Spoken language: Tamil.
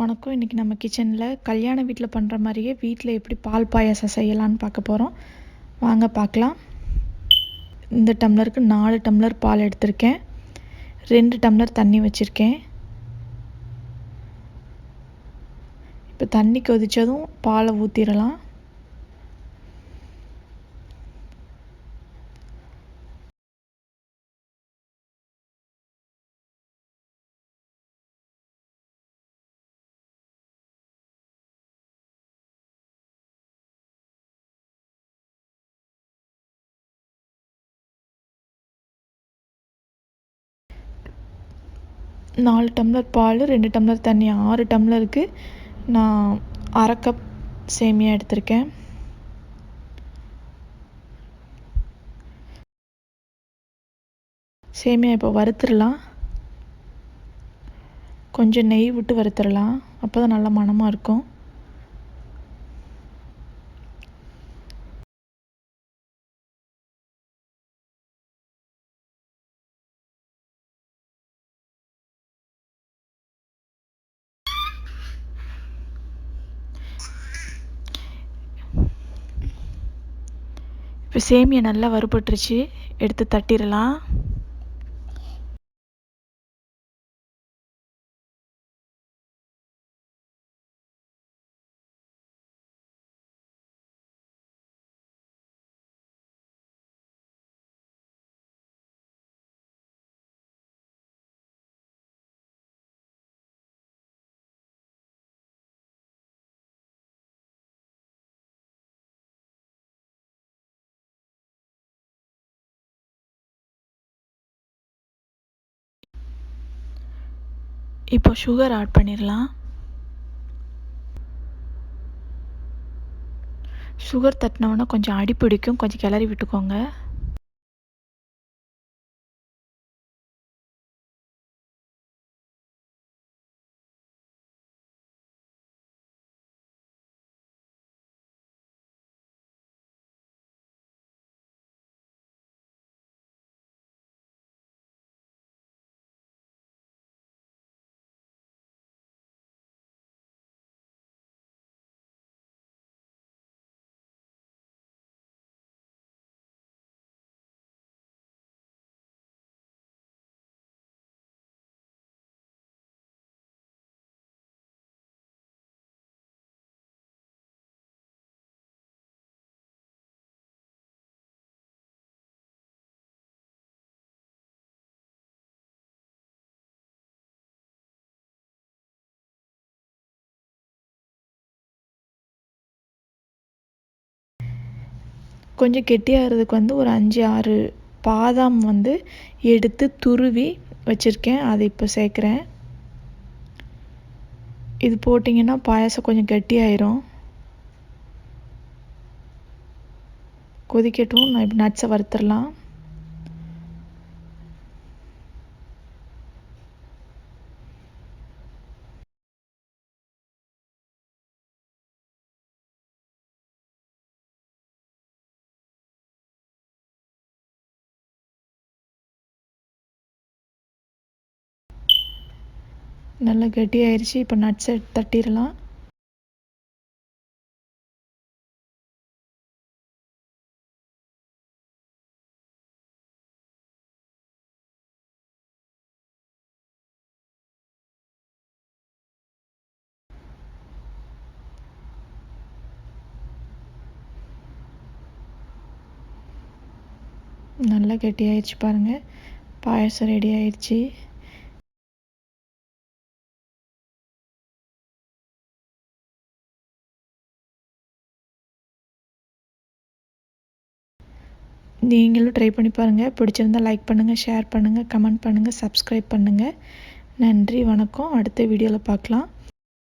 வணக்கம். இன்றைக்கி நம்ம கிச்சனில் கல்யாண வீட்டில் பண்ணுற மாதிரியே வீட்டில் எப்படி பால் பாயாசம் செய்யலான்னு பார்க்க போகிறோம் வாங்க பார்க்கலாம். இந்த டம்ளருக்கு நாலு டம்ளர் பால் எடுத்திருக்கேன். ரெண்டு டம்ளர் தண்ணி வச்சுருக்கேன். இப்போ தண்ணி கொதித்ததும் பாலை ஊற்றிடலாம் நாலு டம்ளர் பால் ரெண்டு டம்ளர் தண்ணி ஆறு டம்ளருக்கு நான் அரை கப் சேமியா எடுத்திருக்கேன். சேமியா இப்போ வறுத்துடலாம். கொஞ்சம் நெய் விட்டு வறுத்துடலாம். அப்போ தான் நல்லா மணமாக இருக்கும். இப்போ சேமியா நல்லா வறுபட்டுருச்சு. எடுத்து தட்டிடலாம். இப்போ சுகர் ஆட் பண்ணிடலாம் சுகர் தட்டினோன்னா கொஞ்சம் அடி பிடிக்கும் கொஞ்சம் கிளறி விட்டுக்கோங்க. கொஞ்சம் கெட்டியாகிறதுக்கு வந்து ஒரு அஞ்சு ஆறு பாதாம் வந்து எடுத்து துருவி வச்சுருக்கேன். அதை இப்போ சேர்க்குறேன். இது போட்டிங்கன்னா பாயாசம் கொஞ்சம் கெட்டியாயிரும். கொதிக்கட்டும். நான் இப்போ நட்ஸை வறுத்துடலாம். நல்லா கெட்டியாயிருச்சு. இப்போ நட்ஸை தட்டிடலாம். நல்லா கெட்டியாயிடுச்சு பாருங்கள் பாயசம் ரெடி ஆயிடுச்சு நீங்களும் ட்ரை பண்ணி பாருங்கள் பிடிச்சிருந்தால் லைக் பண்ணுங்கள் ஷேர் பண்ணுங்கள் கமெண்ட் பண்ணுங்கள் சப்ஸ்கிரைப் பண்ணுங்கள் நன்றி வணக்கம். அடுத்த வீடியோவில் பார்க்கலாம்.